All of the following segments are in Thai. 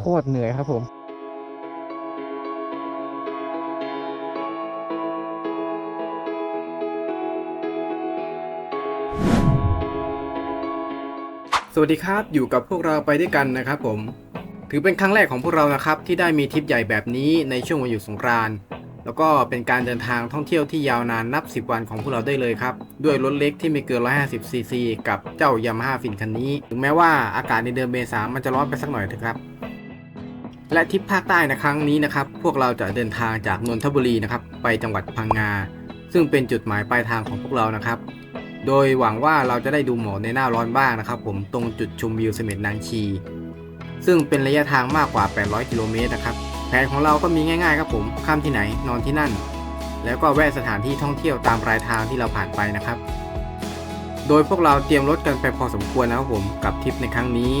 โคตรเหนื่อยครับผมสวัสดีครับอยู่กับพวกเราไปด้วยกันนะครับผม ถือเป็นครั้งแรกของพวกเรานะครับ ที่ได้มีทริปใหญ่แบบนี้ในช่วงวันหยุดสงกรานต์แล้วก็เป็นการเดินทางท่องเที่ยวที่ยาวนานนับ 10 วันของพวกเราได้เลยครับ ด้วยรถเล็กที่ไม่เกิน 150 ซีซีกับเจ้ายามาฮ่าฟินคันนี้ ถึงแม้ว่าอากาศในเดือนเมษามันจะร้อนไปสักหน่อยเถอะครับ และทริปภาคใต้ในครั้งนี้นะครับ พวกเราจะเดินทางจากนนทบุรีนะครับ ไปจังหวัดพังงา ซึ่งเป็นจุดหมายปลายทางของพวกเรานะครับ โดยหวังว่าเราจะได้ดูหมอกในหน้าร้อนบ้างนะครับ ผมตรงจุดชมวิวเสม็ดนางชี ซึ่งเป็นระยะทางมากกว่า 800 กิโลเมตรนะครับ แผนของเราก็มีง่ายๆครับผมข้ามที่ไหนนอนที่นั่น แล้วก็แวะสถานที่ท่องเที่ยวตามรายทางที่เราผ่านไปนะครับ โดยพวกเราเตรียมรถกันไปพอสมควรนะครับผมกับทริปในครั้งนี้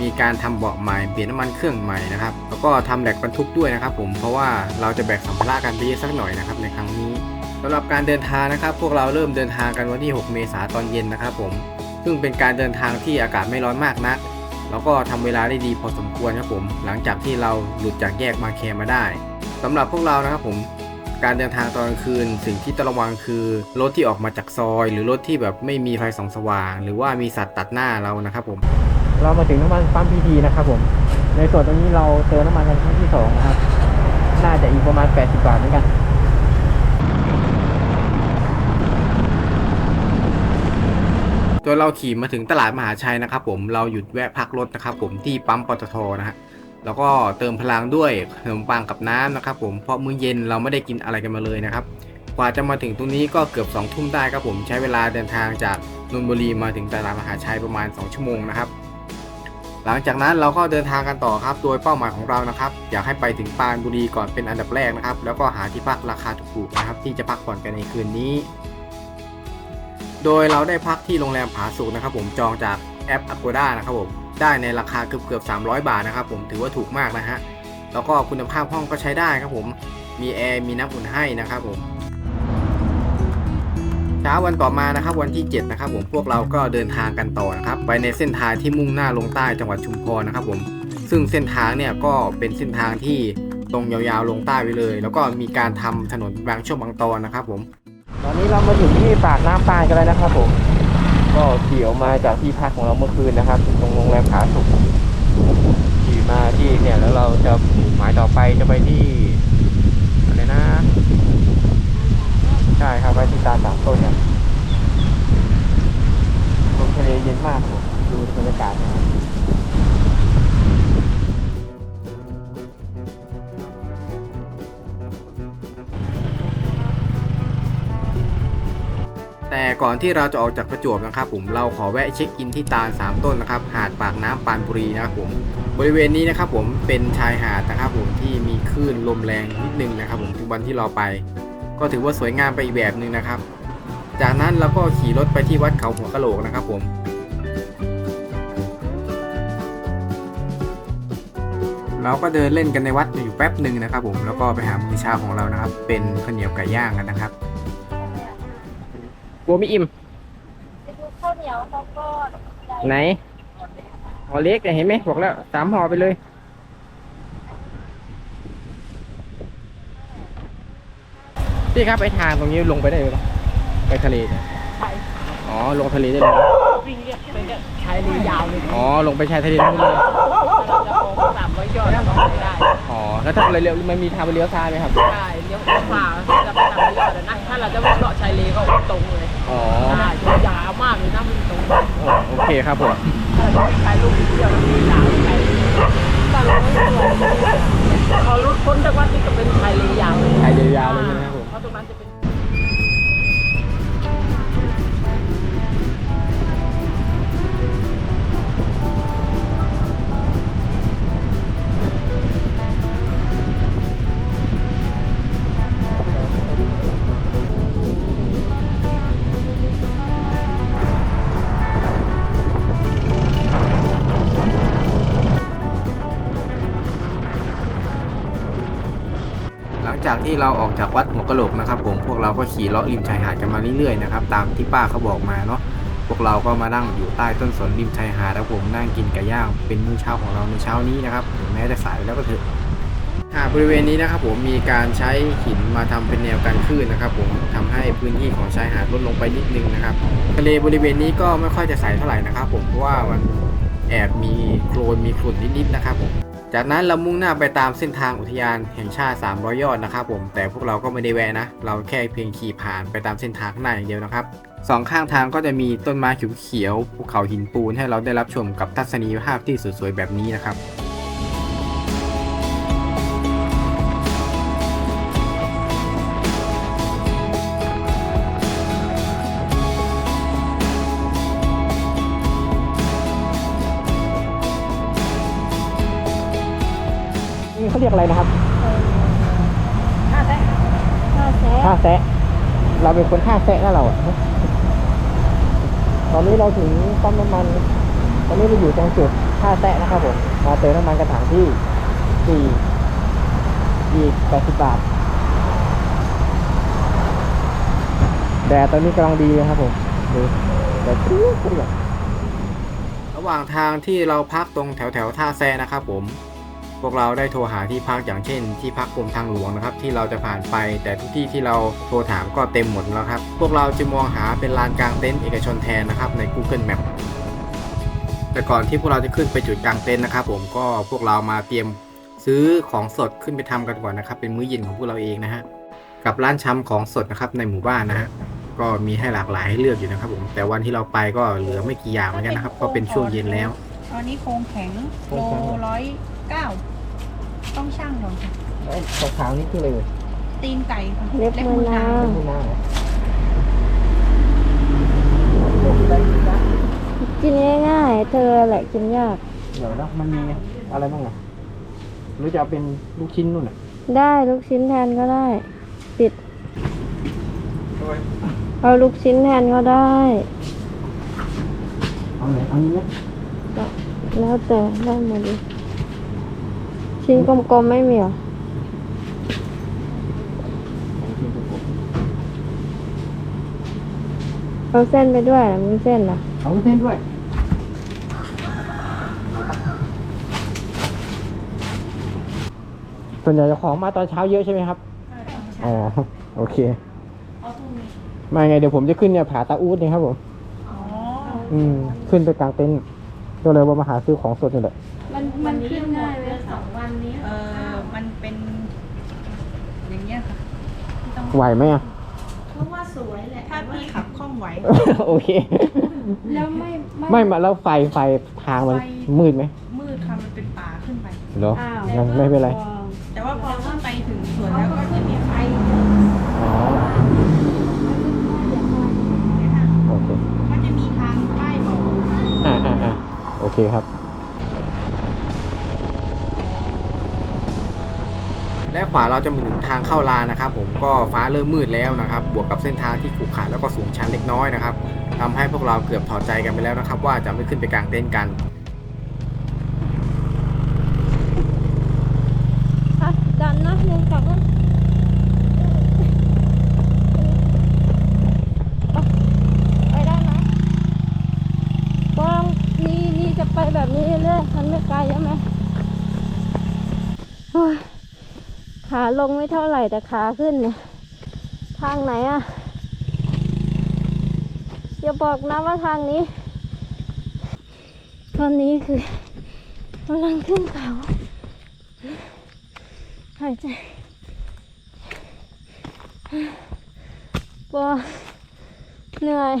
มีการทำเบาะใหม่เปลี่ยนน้ำมันเครื่องใหม่นะครับ แล้วก็ทำแหลกบรรทุกด้วยนะครับ ผมเพราะว่าเราจะแบกสัมภาระกันไปเยอะสักหน่อยนะครับในครั้งนี้สำหรับการเดินทางนะครับ พวกเราเริ่มเดินทางกันวันที่ 6 เมษายนตอนเย็นนะครับ ผมซึ่งเป็นการเดินทางที่อากาศไม่ร้อนมากนัก แล้วก็ทำเวลาได้ดีพอสมควรครับผม หลังจากที่เราหลุดจากแยกมาแคมาได้สำหรับพวกเรานะครับผมการเดินทางตอนกลางคืน สิ่งที่ต้องระวังคือรถที่ออกมาจากซอย หรือรถที่แบบไม่มีไฟส่องสว่าง หรือว่ามีสัตว์ตัดหน้าเรานะครับผม เรามาถึงน้ำมันปั๊มพีทีนะครับผม ในส่วนตรงนี้เราเติมน้ำมันกันครั้งที่สองนะครับ น่าจะอีกประมาณ 80 บาทเหมือนกันโดยเราขี่มาถึงตลาดมหาชัยนะครับผมเราหยุดแวะพักรถนะครับผมที่ปั๊มปตทนะฮะแล้วก็เติมพลังด้วยขนมปังกับน้ำนะครับผมเพราะมื้อเย็นเราไม่ได้กินอะไรกันมาเลยนะครับกว่าจะมาถึงตรงนี้ก็เกือบ2องทุ่มได้ครับผมใช้เวลาเดินทางจากนนทบุรีมาถึงตลาดมหาชัยประมาณ 2 ชั่วโมงนะครับ หลังจากนั้นเราก็เดินทางกันต่อครับ โดยเป้าหมายของเรานะครับ อยากให้ไปถึงปานบุรีก่อนเป็นอันดับแรกนะครับ แล้วก็หาที่พักราคาถูกๆนะครับ ที่จะพักผ่อนกันในคืนนี้ โดยเราได้พักที่โรงแรมผาสุกนะครับ ผมจองจากแอป Agoda นะครับผมได้ในราคาเกือบเกือบ300 บาทนะครับ ผมถือว่าถูกมากนะฮะแล้วก็คุณภาพห้องก็ใช้ได้ครับผมมีแอร์มีน้ำอุ่นให้นะครับผม เช้าวันต่อมานะครับวันที่ 7 นะครับผมพวกเราก็เดินทางกันต่อนะครับไปในเส้นทางที่มุ่งหน้าลงใต้จังหวัดชุมพรนะครับ ผม ซึ่งเส้นทางเนี่ยก็เป็นเส้นทางที่ตรงยาวๆลงใต้ไปเลย แล้วก็มีการทำถนนบางช่วงบางตอนนะครับ ผม ตอนนี้เรามาถึงที่ปากน้ำปานกันแล้วนะครับผมก็ขี่ออกมาจากที่พักของเราเมื่อคืนนะครับตรงโรงแรมผาสุกขี่มาที่เนี่ยแล้วเราจะหมายต่อไปจะไปที่อะไรนะ ครับไปที่ตาสามต้นเนี่ยลมทะเลเย็นมากครับดูบรรยากาศนะครับแต่ก่อนที่เราจะออกจากประจวบนะครับผมเราขอแวะเช็คอินที่ตาลสามต้นนะครับหาดปากน้ำปานบุรีนะครับผมบริเวณนี้นะครับผมเป็นชายหาดนะครับผมที่มีคลื่นลมแรงนิดนึงนะครับผมทุกวันที่เราไป ก็ถือว่าสวยงามไปอีกแบบหนึ่งนะครับ จากนั้นเราก็ขี่รถไปที่วัดเขาหัวกะโหลกนะครับผมเราก็เดินเล่นกันในวัดอยู่แป๊บหนึ่งนะครับผมแล้วก็ไปหามื้อเช้าของเรานะครับ เป็นข้าวเหนียวไก่ย่างกันนะครับกลัวไม่อิ่มไปดูข้าวเหนียวข้าวก้อนไหนห่อเล็กเนี่ยเห็นไหมบอกแล้วสามห่อไปเลย พี่ครับไอทางตรงนี้ลงไปได้ไหมปะไปทะเลเนี่ยไปอ๋อลงทะเลได้เลยวิ่งเรียกไปเรียกชายเรือยาวเลยอ๋อลงไปชายทะเลนั่นเลยเราจะโค้งสามร้อยยอดเราไม่ได้อ๋อแล้วถ้าเลี้ยวมันมีทางไปเลี้ยวซ้ายไหมครับใช่เลี้ยวขวาจะไปสามร้อยยอดนะถ้าเราจะวิ่งเลาะชายเลก็ตรงเลยอ๋อใช่ยาวมากเลยนะมันตรงโอเคครับผมถ้าเราจะไปถ่ายรูปเที่ยวมันมียาวไปถ้าเราไม่สวย มครับผม เพราะตรงนั้นจะเป็น จากที่เราออกจากวัดหัวกะโหลกนะครับ ผมพวกเราก็ขี่เลาะริมชายหาดกันมาเรื่อยๆนะครับตามที่ป้าเขาบอกมาเนาะพวกเราก็มานั่งอยู่ใต้ต้นสนริมชายหาดแล้วผมนั่งกินไก่ย่างเป็นมื้อเช้าของเราในเช้านี้นะครับถึงแม้จะสายแล้วก็เถอะหาบริเวณนี้นะครับผมมีการใช้หินมาทำเป็นแนวกันคลื่นนะครับผมทำให้พื้นที่ของชายหาดลดลงไปนิดนึงนะครับทะเลบริเวณนี้ก็ไม่ค่อยจะใสเท่าไหร่นะครับผมเพราะว่ามันแอบมีโคลนมีฝุ่นนิดๆนะครับผม จากนั้นเรามุ่งหน้าไปตามเส้นทางอุทยานแห่งชาติ 300 ยอดนะครับผม แต่พวกเราก็ไม่ได้แวะนะ เราแค่เพียงขี่ผ่านไปตามเส้นทางหน้าอย่างเดียวนะครับสองข้างทางก็จะมีต้นไม้เขียวๆภูเขาหินปูนให้เราได้รับชมกับทัศนียภาพที่สวยๆแบบนี้นะครับ เขาเรียกอะไรนะครับห้าแสนห้าแสนท่าแซะเราเป็นคนท่าแซะนะเราอะตอนนี้เราถึงปั๊มน้ำมัน ตอนนี้เราอยู่ตรงจุดท่าแซะนะครับผมมาเติมน้ำมันกระถางที่สี่อีกแปดสิบบาทแดดตอนนี้กำลังดีเลยครับผมดูแดดเปรี้ยวเปรี้ยวระหว่างทางที่เราพักตรงแถวแถวๆท่าแซะนะครับผม พวกเราได้โทรหาที่พักอย่างเช่น ที่พักกรมทางหลวงนะครับ ที่เราจะผ่านไป แต่ทุกที่ที่เราโทรถามก็เต็มหมดแล้วครับ พวกเราจะมองหาเป็นลานกลางเต็นท์เอกชนแทนนะครับใน Google Map แต่ก่อนที่พวกเราจะขึ้นไปจุดกลางเต็นท์นะครับ ผมก็พวกเรามาเตรียมซื้อของสดขึ้นไปทำกันก่อนนะครับ เป็นมื้อเย็นของพวกเราเองนะฮะกับร้านชำของสดนะครับในหมู่บ้านนะฮะก็มีให้หลากหลายให้เลือกอยู่นะครับ ผมแต่วันที่เราไปก็เหลือไม่กี่อย่างเหมือนกันนะครับเพราะเป็นช่วงเย็นแล้วตอนนี้โครงแข็งโลร้อย เก้าต้องช่างก่อนค่ะเอ้ยขาวๆนี่คืออะไรเอ่ยตีนไก่ค่ะเล็บมือนาง ไม่น่าเหรอกินง่ายๆ เธอแหละกินยาก เดี๋ยวนะมันมีอะไรบ้างอะหรือจะเอาเป็นลูกชิ้นนู่นอะได้ลูกชิ้นแทนก็ได้ปิด เอาลูกชิ้นแทนก็ได้ เอาไหนเอานี้ไหมแล้วแต่ได้หมดเลย ชิ้นกลมๆไม่มีเหรอเอาเส้นไปด้วยเหรอมีเส้นเหรอเอาเส้นด้วยส่วนใหญ่จะของมาตอนเช้าเยอะใช่ไหมครับ อ๋อ โอเค มาไงเดี๋ยวผมจะขึ้นเนี่ยผาตาอูดเนี่ยครับผมอ๋ออืม ขึ้นไปกลางเต็นท์ก็เลยว่ามาหาซื้อของสดนี่แหละ มันมันขึ้นง่ายไหมส องวันนี้เออมันเป็น อย่างเงี้ยค่ะไม่ต้องไหวไหมอะ เพราะว่าสวยแหละถ้าพี่ขับคล่องไหวโอเค แล้วไม่ไม่มาแล้วไฟไฟทางมันมืดไหมมืดค่ะมันเป็นป่าขึ้นไปเหรอยังไม่เป็นไร แต่ว่าพอขึ้นไปถึงสวนแล้วก็จะมีไฟอ๋อโอเคมันจะมีทางป้ายบอกอ่าอ่าอ่าโอเคครับ และขวาเราจะมาถึงทางเข้าลานนะครับ ผมก็ฟ้าเริ่มมืดแล้วนะครับ บวกกับเส้นทางที่ขรุขระแล้วก็สูงชันเล็กน้อยนะครับทำให้พวกเราเกือบถอดใจกันไปแล้วนะครับ ว่าจะไม่ขึ้นไปกลางเต็นกันดันนะหนึ่อนะไปได้ไหมกองนี่นี่จะไปแบบนี้เรื่อยมันไม่ไกลใช่ไหม ขาลงไม่เท่าไหร่แต่ขาขึ้นเนี่ยทางไหนอะอย่าบอกนะว่าทางนี้ ตอนนี้คือกำลังขึ้นเขาหายใจปวดเหนื่อย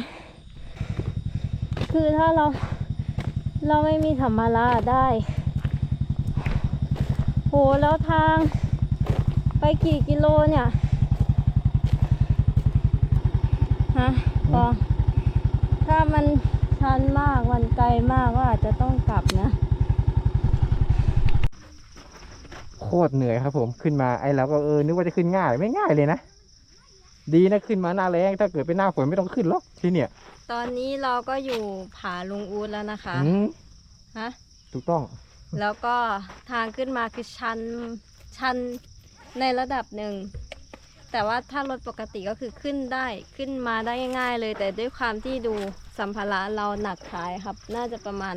คือถ้าเราเราไม่มีธรรมะละได้ โหแล้วทาง ไปกี่กิโลเนี่ย ฮะปอถ้ามันชันมากมันไกลมากก็อาจจะต้องกลับนะ โคตรเหนื่อยครับผมขึ้นมาไอ้เราก็เออนึกว่าจะขึ้นง่ายไม่ง่ายเลยนะ ดีนะขึ้นมาหน้าแรงถ้าเกิดเป็นหน้าฝนไม่ต้องขึ้นหรอกที่เนี่ย ตอนนี้เราก็อยู่ผาลุงอูดแล้วนะคะอืมฮะถูกต้อง แล้วก็ทางขึ้นมาคือชันชัน ในระดับหนึ่ง แต่ว่าถ้ารถปกติก็คือขึ้นได้ขึ้นมาได้ง่าย ๆ เลย แต่ด้วยความที่ดูสสัมภาระเราหนักขายครับ น่าจะประมาณ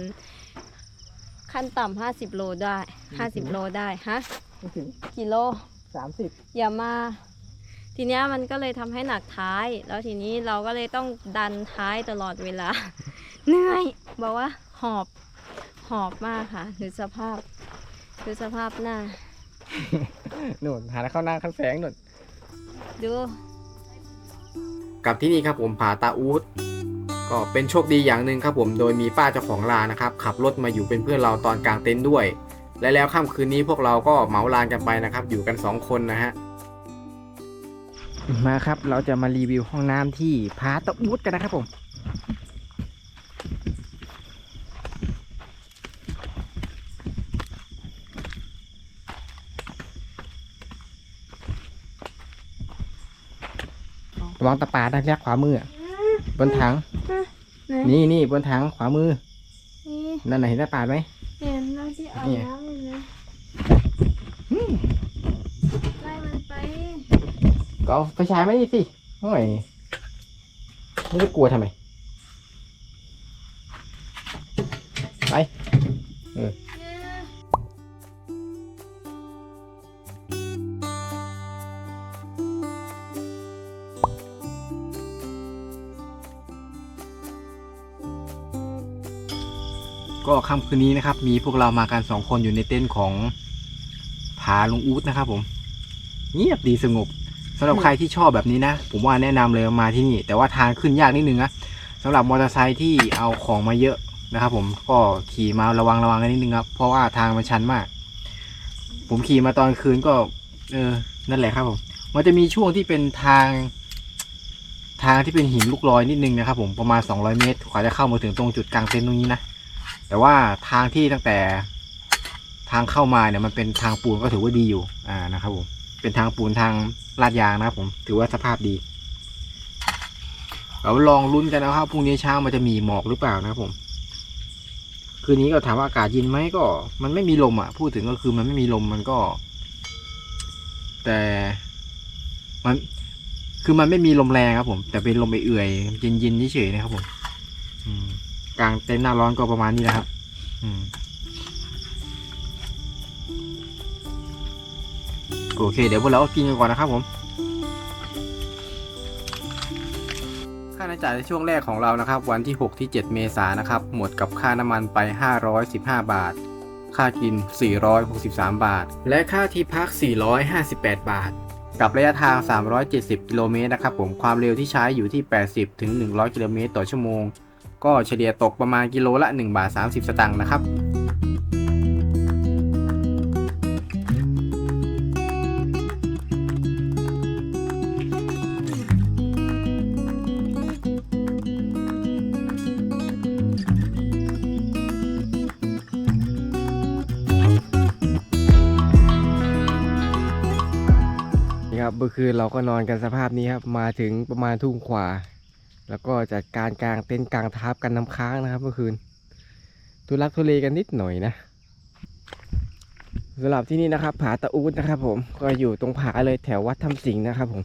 ขั้นต่ำห้าสิบโลได้ห้าสิบโลได้ฮะไม่ถึงกิโลสามสิบอย่ามา ทีเนี้ยมันก็เลยทำให้หนักท้าย แล้วทีนี้เราก็เลยต้องดันท้ายตลอดเวลา เหนื่อยบอกว่าหอบหอบมากค่ะดูสภาพดูสภาพหน้าห นุนหาเข้าหน้าขั้นแสงหนุนดูกับที่นี่ครับผมผาตาอูดก็เป็นโชคดีอย่างหนึ่งครับผมโดยมีป้าเจ้าของลานนะครับขับรถมาอยู่เป็นเพื่อนเราตอนกลางเต็นท์ด้วย และแล้วค่ำคืนนี้พวกเราก็เหมาลานกันไปนะครับ อยู่กัน 2 คนนะฮะมาครับ เราจะมารีวิวห้องน้ำที่ผาตะอุดกันนะครับผม ระวังตะปาด้านแรกขวามืออะบนถัง นี่นี่บนถังขวามือนี่นั่นไหนะเห็นตะปาดไหมเห็นแล้วที่อาบเนี่ยน้ำเลยนะไล่มันไปก็เอาไฟฉายมานี่สิโอ้ยไม่ได้กลัวทำไม ก็ค่ำคืนนี้นะครับ มีพวกเรามากันสองคนอยู่ในเต็นท์ของผาลุงอู๊ดนะครับ ผม เงียบดีสงบสำหรับใครที่ชอบแบบนี้นะ ผมว่าแนะนำเลยมาที่นี่ แต่ว่าทางขึ้นยากนิดนึงนะสำหรับมอเตอร์ไซค์ที่เอาของมาเยอะนะครับ ผมก็ขี่มาระวังระวังกันนิดนึงครับ เพราะว่าทางมันชันมาก ผมขี่มาตอนคืนก็ เออ นั่นแหละครับผม มันจะมีช่วงที่เป็นทาง ทางที่เป็นหินลูกลอยนิดนึงนะครับ ผมประมาณ 200 เมตรกว่าจะเข้ามาถึงตรงจุดกลางเต็นท์ตรงนี้นะ แต่ว่าทางที่ตั้งแต่ทางเข้ามาเนี่ยมันเป็นทางปูนก็ถือว่าดีอยู่อ่านะครับผมเป็นทางปูนทางลาดยางนะครับผมถือว่าสภาพดีเราลองลุ้นกันนะครับพรุ่งนี้เช้ามันจะมีหมอกหรือเปล่านะครับผม คืนนี้ก็ถามว่าอากาศเย็นไหมก็ มันไม่มีลมอะ พูดถึงก็คือมันไม่มีลมมันก็ แต่มันคือมันไม่มีลมแรงครับผม แต่เป็นลมเอื่อยเย็นๆเฉยๆนะครับผม กลางเต็นท์หน้าร้อนก็ประมาณนี้นะครับ อืมโอเค เดี๋ยวพวกเราก็กินกันก่อนนะครับผม ค่าใช้จ่ายในช่วงแรกของเรานะครับ วันที่ 6 ที่ 7 เมษายนนะครับ หมดกับค่าน้ำมันไป 515 บาท ค่ากิน 463 บาท และค่าที่พัก 458 บาท กับระยะทาง 370 กิโลเมตรนะครับผมความเร็วที่ใช้อยู่ที่ 80ถึง100 กิโลเมตรต่อชั่วโมง ก็เฉลี่ยตกประมาณกิโลละ 1 บาท 30 สตางค์นะครับนี่ครับเมื่อคืนเราก็นอนกันสภาพนี้ครับ มาถึงประมาณทุ่งขวา แล้วก็จัดการกลางเต็นท์กลางทับกันน้ำค้างนะครับเมื่อคืนทุลักทุเลกันนิดหน่อยนะสำหรับที่นี่นะครับ ผาตะอูดนะครับ ผมก็อยู่ตรงผาเลยแถววัดถ้ำสิงห์นะครับผม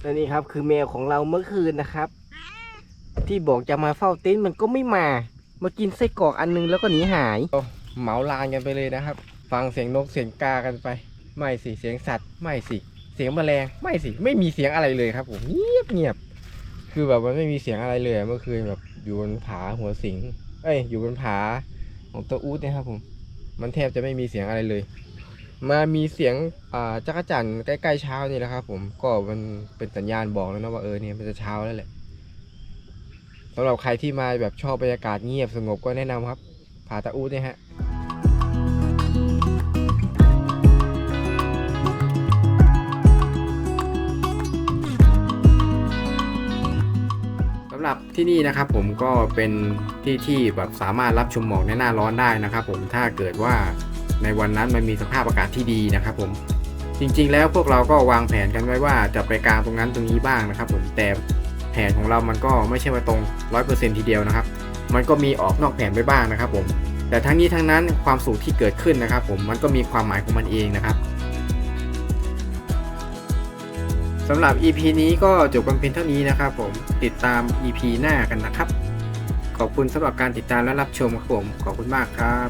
และนี่ครับคือแมวของเราเมื่อคืนนะครับ ที่บอกจะมาเฝ้าเต็นท์มันก็ไม่มามากินไส้กรอกอันนึงแล้วก็หนีหายเหมาลานกันไปเลยนะครับ ฟังเสียงนกเสียงกากันไป ไม่สิเสียงสัตว์ ไม่สิ เสียงแมลงไม่สิไม่มีเสียงอะไรเลยครับผมเงียบเงียบคือแบบมันไม่มีเสียงอะไรเลยเมื่อคืนแบบอยู่บนผาหัวสิง เอ้ย อยู่บนผาของตัวอูดเนี่ยครับผม มันแทบจะไม่มีเสียงอะไรเลย มามีเสียงอ่าจักรจันใกล้ๆเช้านี่แหละครับผมก็มันเป็นสัญญาณบอกแล้วนะว่าเออเนี่ยมันจะเช้าแล้วแหละสำหรับใครที่มาแบบชอบบรรยากาศเงียบสงบก็แนะนำครับผาตะอูดเนี่ยฮะ หรับที่นี่นะครับผมก็เป็นที่ที่แบบสามารถรับชมหมอกในหน้าร้อนได้นะครับผมถ้าเกิดว่าในวันนั้นมันมีสภาพอากาศที่ดีนะครับผมจริงๆ แล้วพวกเราก็วางแผนกันไว้ว่าจะไปกลางตรงนั้นตรงนี้บ้างนะครับผมแต่แผนของเรามันก็ไม่ใช่ว่าตรง 100%ทีเดียวนะครับ มันก็มีออกนอกแผนไปบ้างนะครับผมแต่ทั้งนี้ทั้งนั้นความสุขที่เกิดขึ้นนะครับ ผมมันก็มีความหมายของมันเองนะครับ สำหรับ EP นี้ก็จบกันเพียงเท่านี้นะครับผมติดตาม EP หน้ากันนะครับ ขอบคุณสำหรับการติดตามและรับชมครับผมขอบคุณมากครับ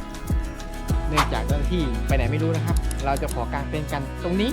เนื่องจากเจ้าหน้าที่ไปไหนไม่รู้นะครับ เราจะขอกางเต็นท์กันตรงนี้